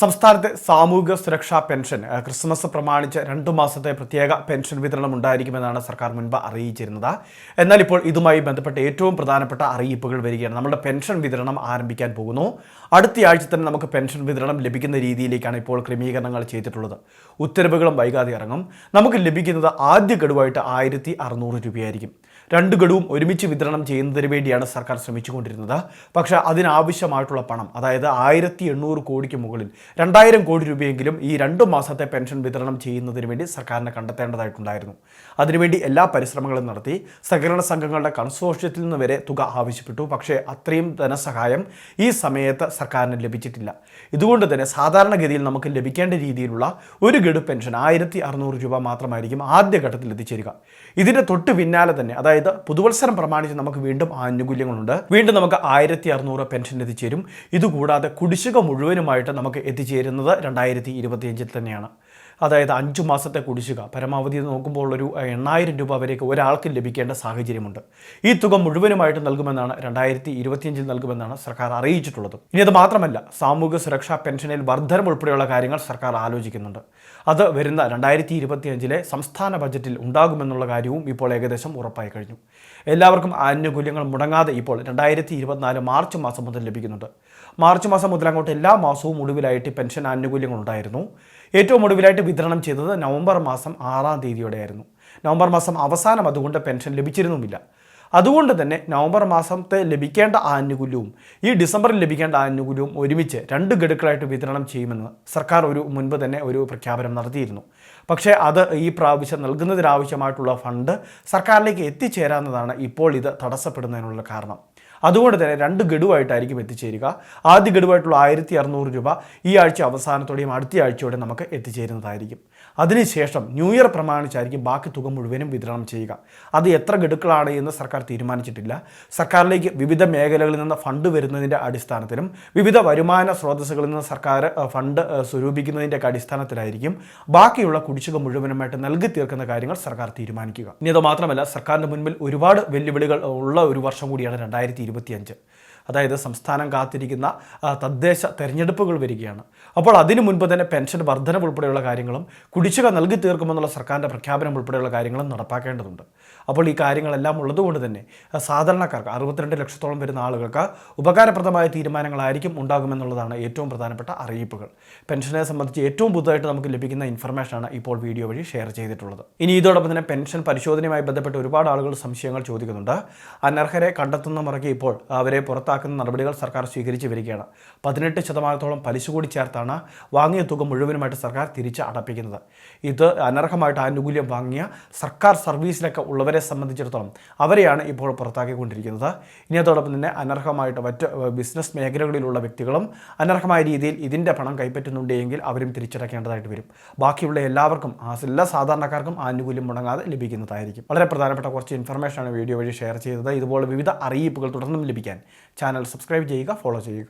സംസ്ഥാനത്തെ സാമൂഹിക സുരക്ഷാ പെൻഷൻ ക്രിസ്മസ് പ്രമാണിച്ച് രണ്ടു മാസത്തെ പ്രത്യേക പെൻഷൻ വിതരണം ഉണ്ടായിരിക്കുമെന്നാണ് സർക്കാർ മുൻപ് അറിയിച്ചിരുന്നത്. എന്നാൽ ഇപ്പോൾ ഇതുമായി ബന്ധപ്പെട്ട് ഏറ്റവും പ്രധാനപ്പെട്ട അറിയിപ്പുകൾ വരികയാണ്. നമ്മുടെ പെൻഷൻ വിതരണം ആരംഭിക്കാൻ പോകുന്നു. അടുത്തയാഴ്ച തന്നെ നമുക്ക് പെൻഷൻ വിതരണം ലഭിക്കുന്ന രീതിയിലേക്കാണ് ഇപ്പോൾ ക്രമീകരണങ്ങൾ ചെയ്തിട്ടുള്ളത്. ഉത്തരവുകളും വൈകാതെ ഇറങ്ങും. നമുക്ക് ലഭിക്കുന്നത് ആദ്യ ഗഡുവായിട്ട് ആയിരത്തി അറുന്നൂറ് രൂപയായിരിക്കും. രണ്ട് ഗഡുവും ഒരുമിച്ച് വിതരണം ചെയ്യുന്നതിന് വേണ്ടിയാണ് സർക്കാർ ശ്രമിച്ചുകൊണ്ടിരുന്നത്. പക്ഷേ അതിനാവശ്യമായിട്ടുള്ള പണം അതായത് ആയിരത്തി എണ്ണൂറ് കോടിക്ക് മുകളിൽ രണ്ടായിരം കോടി രൂപയെങ്കിലും ഈ രണ്ട് മാസത്തെ പെൻഷൻ വിതരണം ചെയ്യുന്നതിന് വേണ്ടി സർക്കാരിനെ കണ്ടെത്തേണ്ടതായിട്ടുണ്ടായിരുന്നു. അതിനുവേണ്ടി എല്ലാ പരിശ്രമങ്ങളും നടത്തി സഹകരണ സംഘങ്ങളുടെ കൺസോർഷ്യത്തിൽ നിന്ന് വരെ തുക ആവശ്യപ്പെട്ടു. പക്ഷേ അത്രയും ധനസഹായം ഈ സമയത്ത് സർക്കാരിന് ലഭിച്ചിട്ടില്ല. ഇതുകൊണ്ട് തന്നെ സാധാരണഗതിയിൽ നമുക്ക് ലഭിക്കേണ്ട രീതിയിലുള്ള ഒരു ഗഡു പെൻഷൻ ആയിരത്തി രൂപ മാത്രമായിരിക്കും ആദ്യഘട്ടത്തിൽ എത്തിച്ചേരുക. ഇതിന്റെ തൊട്ട് പിന്നാലെ തന്നെ അതായത് പുതുവത്സരം പ്രമാണിച്ച് നമുക്ക് വീണ്ടും ആനുകൂല്യങ്ങളുണ്ട്. വീണ്ടും നമുക്ക് ആയിരത്തി അറുന്നൂറ് പെൻഷൻ എത്തിച്ചേരും. ഇതുകൂടാതെ കുടിശ്ശിക മുഴുവനുമായിട്ട് നമുക്ക് എത്തിച്ചേരുന്നത് രണ്ടായിരത്തി ഇരുപത്തിയഞ്ചിൽ തന്നെയാണ്. അതായത് അഞ്ചു മാസത്തെ കുടിശ്ശിക. പരമാവധി നോക്കുമ്പോൾ ഒരു എണ്ണായിരം രൂപ വരെയൊക്കെ ഒരാൾക്ക് ലഭിക്കേണ്ട സാഹചര്യമുണ്ട്. ഈ തുക മുഴുവനുമായിട്ട് നൽകുമെന്നാണ് രണ്ടായിരത്തി ഇരുപത്തിയഞ്ചിൽ നൽകുമെന്നാണ് സർക്കാർ അറിയിച്ചിട്ടുള്ളത്. ഇനി അത് മാത്രമല്ല സാമൂഹ്യ സുരക്ഷാ പെൻഷനിൽ വർധനം ഉൾപ്പെടെയുള്ള കാര്യങ്ങൾ സർക്കാർ ആലോചിക്കുന്നുണ്ട്. അത് വരുന്ന രണ്ടായിരത്തി ഇരുപത്തിയഞ്ചിലെ സംസ്ഥാന ബജറ്റിൽ ഉണ്ടാകുമെന്നുള്ള കാര്യവും ഇപ്പോൾ ഏകദേശം ഉറപ്പായി കഴിഞ്ഞു. എല്ലാവർക്കും ആനുകൂല്യങ്ങൾ മുടങ്ങാതെ ഇപ്പോൾ രണ്ടായിരത്തി ഇരുപത്തിനാല് മാർച്ച് മാസം മുതൽ ലഭിക്കുന്നുണ്ട്. മാർച്ച് മാസം മുതൽ അങ്ങോട്ട് എല്ലാ മാസവും ഒടുവിലായിട്ട് പെൻഷൻ ആനുകൂല്യങ്ങൾ ഉണ്ടായിരുന്നു ഏറ്റവും ഒടുവിലായിട്ട് വിതരണം ചെയ്തത് നവംബർ മാസം ആറാം തീയതിയോടെയായിരുന്നു. നവംബർ മാസം അവസാനം അതുകൊണ്ട് പെൻഷൻ ലഭിച്ചിരുന്നുമില്ല. അതുകൊണ്ട് തന്നെ നവംബർ മാസത്തെ ലഭിക്കേണ്ട ആനുകൂല്യവും ഈ ഡിസംബറിൽ ലഭിക്കേണ്ട ആനുകൂല്യവും ഒരുമിച്ച് രണ്ട് ഗഡുക്കളായിട്ട് വിതരണം ചെയ്യുമെന്ന് സർക്കാർ ഒരു മുൻപ് തന്നെ ഒരു പ്രഖ്യാപനം നടത്തിയിരുന്നു. പക്ഷേ അത് ഈ പ്രാവശ്യം നൽകുന്നതിനാവശ്യമായിട്ടുള്ള ഫണ്ട് സർക്കാരിലേക്ക് എത്തിച്ചേരാവുന്നതാണ് ഇപ്പോൾ ഇത് തടസ്സപ്പെടുന്നതിനുള്ള കാരണം. അതുകൊണ്ട് തന്നെ രണ്ട് ഗഡുവായിട്ടായിരിക്കും എത്തിച്ചേരുക. ആദ്യ ഗഡുവായിട്ടുള്ള ആയിരത്തി അറുന്നൂറ് രൂപ ഈ ആഴ്ച അവസാനത്തോടെയും അടുത്ത ആഴ്ചയോടെ നമുക്ക് എത്തിച്ചേരുന്നതായിരിക്കും. അതിനുശേഷം ന്യൂ ഇയർ പ്രമാണിച്ചായിരിക്കും ബാക്കി തുക മുഴുവനും വിതരണം ചെയ്യുക. അത് എത്ര ഗഡുക്കളാണ് എന്ന് സർക്കാർ തീരുമാനിച്ചിട്ടില്ല. സർക്കാരിലേക്ക് വിവിധ മേഖലകളിൽ നിന്ന് ഫണ്ട് വരുന്നതിന്റെ അടിസ്ഥാനത്തിലും വിവിധ വരുമാന സ്രോതസ്സുകളിൽ നിന്ന് സർക്കാർ ഫണ്ട് സ്വരൂപിക്കുന്നതിന്റെ അടിസ്ഥാനത്തിലായിരിക്കും ബാക്കിയുള്ള കുടിശ്ശിക മുഴുവനുമായിട്ട് നൽകി തീർക്കുന്ന കാര്യങ്ങൾ സർക്കാർ തീരുമാനിക്കുക. ഇനി അത് മാത്രമല്ല സർക്കാരിന്റെ മുൻപിൽ ഒരുപാട് വെല്ലുവിളികൾ ഉള്ള ഒരു വർഷം കൂടിയാണ് രണ്ടായിരത്തി അതായത് സംസ്ഥാനം കാത്തിരിക്കുന്ന തദ്ദേശ തെരഞ്ഞെടുപ്പുകൾ വരികയാണ്. അപ്പോൾ അതിനു മുൻപ് തന്നെ പെൻഷൻ വർധന ഉൾപ്പെടെയുള്ള കാര്യങ്ങളും കുടിശ്ശിക നൽകി തീർക്കുമെന്നുള്ള സർക്കാരിന്റെ പ്രഖ്യാപനം ഉൾപ്പെടെയുള്ള കാര്യങ്ങളും നടപ്പാക്കേണ്ടതുണ്ട്. അപ്പോൾ ഈ കാര്യങ്ങളെല്ലാം ഉള്ളതുകൊണ്ട് തന്നെ സാധാരണക്കാർക്ക് അറുപത്തിരണ്ട് ലക്ഷത്തോളം വരുന്ന ആളുകൾക്ക് ഉപകാരപ്രദമായ തീരുമാനങ്ങളായിരിക്കും ഉണ്ടാകുമെന്നുള്ളതാണ് ഏറ്റവും പ്രധാനപ്പെട്ട അറിയിപ്പുകൾ. പെൻഷനെ സംബന്ധിച്ച് ഏറ്റവും പുതുതായിട്ട് നമുക്ക് ലഭിക്കുന്ന ഇൻഫർമേഷനാണ് ഇപ്പോൾ വീഡിയോ വഴി ഷെയർ ചെയ്തിട്ടുള്ളത്. ഇനി ഇതോടൊപ്പം തന്നെ പെൻഷൻ പരിശോധനയുമായി ബന്ധപ്പെട്ട് ഒരുപാട് ആളുകൾ സംശയങ്ങൾ ചോദിക്കുന്നുണ്ട്. അനർഹരെ കണ്ടെത്തുന്ന മുറയ്ക്ക് ഇപ്പോൾ അവരെ പുറത്താക്കുന്ന നടപടികൾ സർക്കാർ സ്വീകരിച്ചു വരികയാണ്. പതിനെട്ട് ശതമാനത്തോളം പലിശ കൂടി ചേർത്താണ് വാങ്ങിയ തുക മുഴുവനുമായിട്ട് സർക്കാർ തിരിച്ച് അടപ്പിക്കുന്നത്. ഇത് അനർഹമായിട്ട് ആനുകൂല്യം വാങ്ങിയ സർക്കാർ സർവീസിലൊക്കെ ഉള്ളവരെ സംബന്ധിച്ചിടത്തോളം അവരെയാണ് ഇപ്പോൾ പുറത്താക്കിക്കൊണ്ടിരിക്കുന്നത്. ഇനി അതോടൊപ്പം തന്നെ അനർഹമായിട്ട് മറ്റ് ബിസിനസ് മേഖലകളിലുള്ള വ്യക്തികളും അനർഹമായ രീതിയിൽ ഇതിന്റെ പണം കൈപ്പറ്റുന്നുണ്ട് എങ്കിൽ അവരും തിരിച്ചടക്കേണ്ടതായിട്ട് വരും. ബാക്കിയുള്ള എല്ലാവർക്കും എല്ലാ സാധാരണക്കാർക്കും ആനുകൂല്യം മുടങ്ങാതെ ലഭിക്കുന്നതായിരിക്കും. വളരെ പ്രധാനപ്പെട്ട കുറച്ച് ഇൻഫർമേഷനാണ് വീഡിയോ വഴി ഷെയർ ചെയ്തത്. ഇതുപോലെ വിവിധ അറിയിപ്പുകൾ തുടർന്നും ലഭിക്കാൻ ചാനൽ സബ്സ്ക്രൈബ് ചെയ്യുക ഫോളോ ചെയ്യുക.